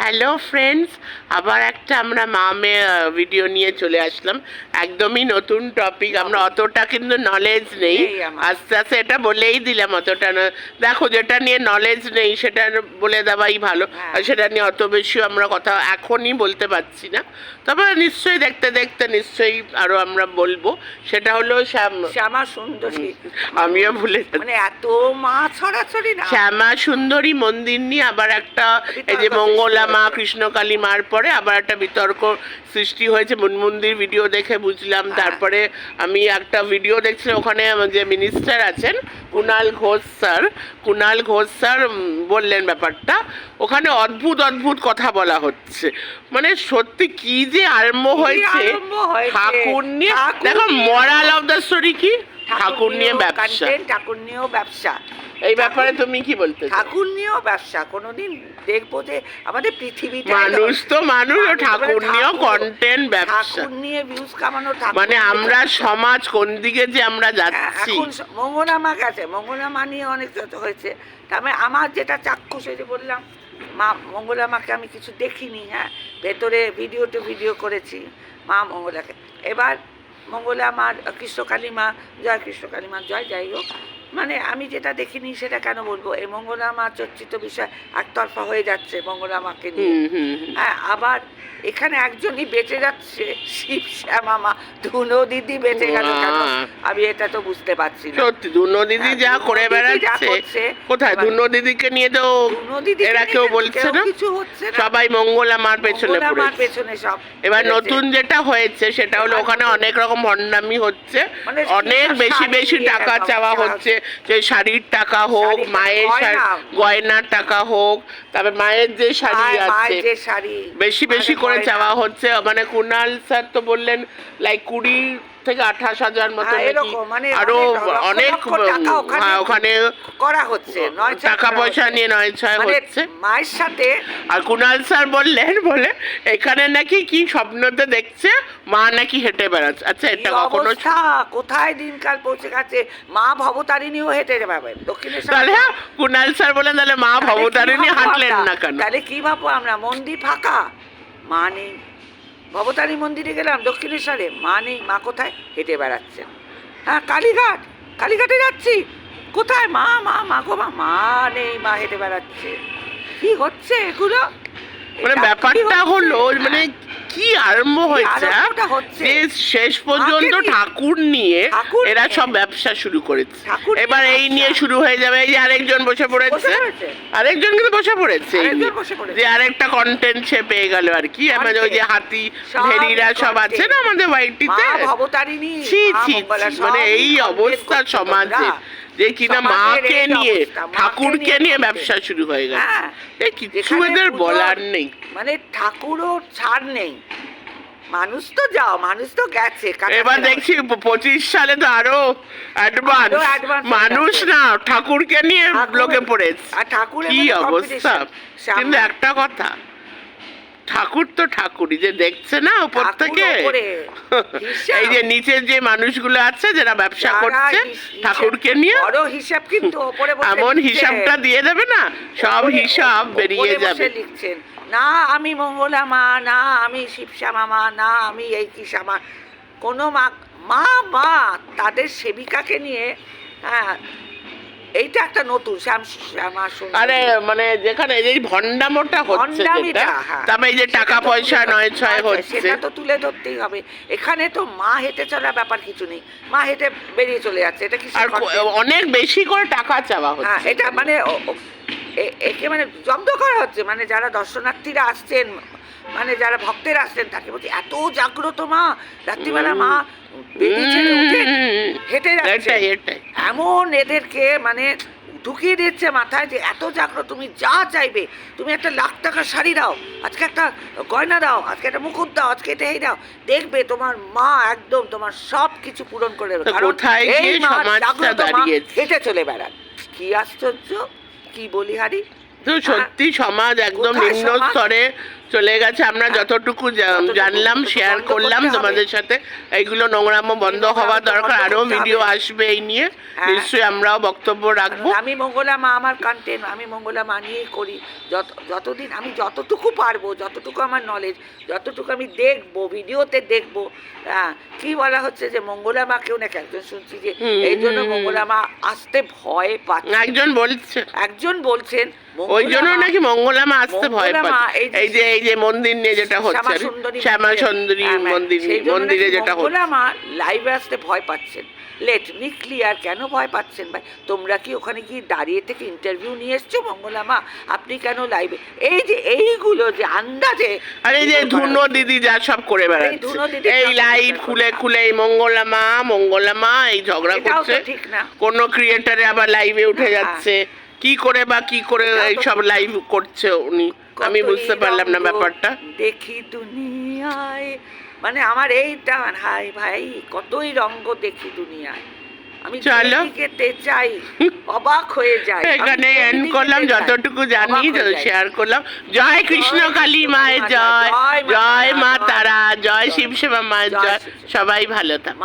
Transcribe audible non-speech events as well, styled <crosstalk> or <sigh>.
Hello friends আবার একটা আমরা মামে ভিডিও নিয়ে চলে আসলাম। একদমই নতুন টপিক আমরা অতটা কিন্তু নলেজ নেই। আস্তে আস্তে এটা বলেই দিলাম অতটা না। দেখো যেটা নিয়ে নলেজ নেই সেটা বলে দেওয়াই ভালো। হ্যাঁ। আর সেটা নিয়ে অত বেশি আমরা কথা এখনই বলতে পারছি না। তবে নিশ্চয়ই দেখতে দেখতে নিশ্চয়ই আরও আমরা বলব। সেটা হলো শ্যাম শ্যামা সুন্দরী। আমিও ভুলে মানে এত মা ছড়াছড়ি শ্যামা সুন্দরী মন্দির নিয়ে আবার একটা এই যে মঙ্গলা মা। কৃষ্ণকালী মার পরে আবার একটা বিতর্ক সৃষ্টি হয়েছে। মন্দির ভিডিও দেখে বুঝলাম। হ্যাঁ। তারপরে আমি একটা ভিডিও দেখছিলাম। ওখানে যে মিনিস্টার আছেন কুনাল ঘোষ স্যার কুনাল ঘোষ স্যার বললেন ব্যাপারটা। ওখানে অদ্ভুত অদ্ভুত কথা বলা হচ্ছে। মানে সত্যি কি যে আরম্ভ হয়েছে? ঠাকুর নিয়ে দেখো মরাল অফ দ্য স্টোরি কি? ঠাকুর নিয়ে ব্যবসা। ঠাকুর নিয়েও ব্যবসা। এই ব্যাপারে তুমি কি বলতে ঠাকুর নিয়েও ব্যবসা। কোনোদিন দেখব যে আমাদের পৃথিবীটা মানুষ তো মানুষ ও ঠাকুর নিয়েও কন্টেন্ট ব্যবসা। ঠাকুর নিয়ে ভিউজ কামানো মানে আমরা সমাজ কোন দিকে যে আমরা হ্যাঁ, যাচ্ছি? এখন স- মঙ্গলা মা গেছে। মঙ্গলা মা নিয়ে অনেক যত হয়েছে। তারপরে আমার যেটা চাক্ষুষ যে বললাম মা মঙ্গলা মাকে আমি কিছু দেখিনি হ্যাঁ? ভেতরে ভিডিও টু ভিডিও করেছি মা মঙ্গলাকে এবার মঙ্গলা মার কৃষ্ণকালী মা জয় কৃষ্ণকালী মা জয় যাই হোক। মানে আমি যেটা দেখিনি সেটা কেন বলব? এই মঙ্গলা মা চর্চিত বিষয় একতরফা হয়ে যাচ্ছে মঙ্গলা মাকে নিয়ে। হ্যাঁ আবার এখানে একজনই বেঁচে যাচ্ছে শিব শ্যামা মা। ধুনো দিদি বেঁচে গেল কেন? আমি এটা তো বুঝতে পারছি না। সত্যি দুনো দিদি হ্যাঁ, যা করে বেড়াচ্ছে। কোথায়? দুনো দিদিকে নিয়ে তো ধুনো এরা কেউ বলছে না। কিছু হচ্ছে না। সবাই মঙ্গলা মার পেছনে মঙ্গলা মার পেছনে সব এবার নতুন যেটা হয়েছে সেটা হলো ওখানে অনেক রকম ভণ্ডামি হচ্ছে। মানে অনেক বেশি বেশি টাকা চাওয়া হচ্ছে। যে শাড়ির টাকা হোক মায়ের শাড়ি- গয়নার টাকা হোক তারপর মায়ের যে শাড়ি আছে শাড়ি বেশি বেশি করে। চাওয়া হচ্ছে মানে কুনাল স্যার তো বললেন লাইক কুড়ি থেকে আঠাশ হাজার মতো হ্যাঁ, মানে আরও অনেক ওখানে হ্যাঁ, ওখানে করা হচ্ছে টাকা পয়সা নিয়ে নয় ছয় মানে হচ্ছে। মায়ের সাথে আর কুনাল স্যার বললেন বলে এখানে নাকি কি স্বপ্নতে দেখছে? মা নাকি হেঁটে বেড়াচ্ছে। আচ্ছা এটা কখনো কোথায় দিনকাল পৌঁছে গেছে? মা ভবতারিণীও হেঁটে যাবেন দক্ষিণেশ্বর তাহলে কুনাল স্যার বলেন তাহলে মা ভবতারিণী হাঁটলেন না কেন? তাহলে কি ভাববো আমরা? মন্দির ফাঁকা? মা নেই। ভবতারী মন্দিরে গেলাম দক্ষিণেশ্বরে। মা নেই মা কোথায়? হেঁটে বেড়াচ্ছেন হ্যাঁ কালীঘাট কালীঘাটে যাচ্ছি। কোথায়? মা মা মা গো মা মা নেই মা হেঁটে বেড়াচ্ছে। কি হচ্ছে এগুলো? মানে ব্যাপারটা হলো মানে কি আরম্ভ হয়েছে যে শেষ পর্যন্ত ঠাকুর নিয়ে এরা সব ব্যবসা শুরু করেছে। এবার এই নিয়ে শুরু হয়ে যাবে এই যে আরেকজন বসে পড়েছে। আরেকজন কিন্তু বসে পড়েছে। যে আরেকটা কন্টেন্ট সে পেয়ে গেল আর কি। আমাদের ওই যে হাতি ভেরিরা সব আছে না আমাদের ওয়াইটিতে ছি ছি মানে এই অবস্থা সমাজে। কিনা সমাজের মাকে নিয়ে ঠাকুরকে নিয়ে ব্যবসা শুরু হয়ে গেছে। এই কিছু এদের বলার নেই। মানে ঠাকুরও ছাড় নেই। মানুষ তো যাও মানুষ তো গেছে এবার দেখছি পঁচিশ সালে তো আরও অ্যাডভান্স মানুষ না ঠাকুরকে নিয়ে লোকে পড়েছে। কি অবস্থা? কিন্তু একটা কথা ঠাকুর তো ঠাকুরই যে দেখছে না উপর থেকে। <laughs> এই যে নিচের যে মানুষগুলো আছে যারা ব্যবসা করছে ঠাকুরকে নিয়ে বড় হিসাব কিন্তু ওপরে বসে এমন। হিসাবটা দিয়ে দেবে না সব হিসাব বেরিয়ে যাবে। লিখছেন না আমি মঙ্গলা মা না আমি শিবশ্যামা মা না আমি এই কি শ্যামা কোনো মা মা মা তাদের সেবিকাকে নিয়ে হ্যাঁ এইটা একটা নতুন শ্যাম। আরে মানে যেখানে এই ভন্ডামোটা হচ্ছে ভণ্ডামিটা, যেটা হ্যাঁ। তারপরে এই যে টাকা পয়সা নয় ছয় হচ্ছে। সেটা তো তুলে ধরতেই হবে। এখানে তো মা হেঁটে চলা ব্যাপার কিছু নেই। মা হেঁটে বেরিয়ে চলে যাচ্ছে এটা কি আর অনেক বেশি করে টাকা চাওয়া হ্যাঁ এটা মানে ও- ও- এ- একে মানে জব্দ করা হচ্ছে। মানে যারা দর্শনার্থীরা আসছেন মানে যারা ভক্তেরা আসছেন তাকে বলছি এত জাগ্রত মা রাত্রিবেলা মা বেরিয়ে ছেড়ে হেঁটে যাচ্ছে এমন এদেরকে মানে ঢুকিয়ে দিচ্ছে মাথায় যে এত জাগ্রত তুমি যা চাইবে তুমি একটা লাখ টাকার শাড়ি দাও আজকে একটা গয়না দাও আজকে একটা মুকুট দাও আজকে এটা এই দাও দেখবে তোমার মা একদম তোমার সব কিছু পূরণ করে এই মা জাগ্রত মা হেঁটে চলে বেড়ান কি আশ্চর্য কি বলি হারি? সত্যি সমাজ একদম নিম্ন স্তরে চলে গেছে আমরা যতটুকু জানলাম শেয়ার করলাম তোমাদের সাথে। এইগুলো নোংরামো বন্ধ হওয়া দরকার আরও ভিডিও আসবে এই নিয়ে। হ্যাঁ। নিশ্চয়ই আমরাও বক্তব্য রাখব। আমি মঙ্গলা মা আমার কন্টেন্ট আমি মঙ্গলা মা নিয়েই করি। যত যতদিন আমি যতটুকু পারব যতটুকু আমার নলেজ যতটুকু আমি দেখব ভিডিওতে দেখব হ্যাঁ কি বলা হচ্ছে যে মঙ্গলা মা কেউ নাকি একজন শুনছি যে এই জন্য মঙ্গলা মা আসতে ভয় পাচ্ছে। একজন বলছে। একজন বলছেন ওই জন্য মা- নাকি মঙ্গলামা আসতে ভয় মঙ্গলা মা পাচ্ছে? এই যে- এই যে মন্দির নিয়ে যেটা হচ্ছে শ্যামা সুন্দরী মন্দিরে- হ্যাঁ, হ্যাঁ, মন্দির মন্দিরে যেটা হচ্ছে। মা লাইভে আসতে ভয় পাচ্ছেন। লেট মি ক্লিয়ার কেন ভয় পাচ্ছেন ভাই? তোমরা কি ওখানে কি দাঁড়িয়ে থেকে ইন্টারভিউ নিয়ে এসছো মঙ্গলা মা? আপনি কেন লাইভে এই যে এইগুলো যে আন্দাজে আর এই যে ধুনো দিদি যা সব করে বেড়াচ্ছে। এই লাইভ খুলে। খুলে এই মঙ্গলামা মঙ্গলামা এই ঝগড়া করছে। ঠিক না। কোন ক্রিয়েটারে আবার লাইভে উঠে হ্যাঁ। যাচ্ছে। কি করে বা কি করে এটাও তো এই সব লাইভ করছে উনি? আমি বুঝতে পারলাম না ব্যাপারটা। দেখি দুনিয়ায়। মানে আমার এইটা হাই ভাই কতই রঙ্গ দেখি দুনিয়ায়। আমি চলো। চাই অবাক হয়ে যাই। এখানে এন্ড করলাম যতটুকু জানি। শেয়ার করলাম। জয় কৃষ্ণ কালী মায়ের জয় জয়। মা তারা, জয় শিব সেবা মায়ের জয়। সবাই ভালো থাক।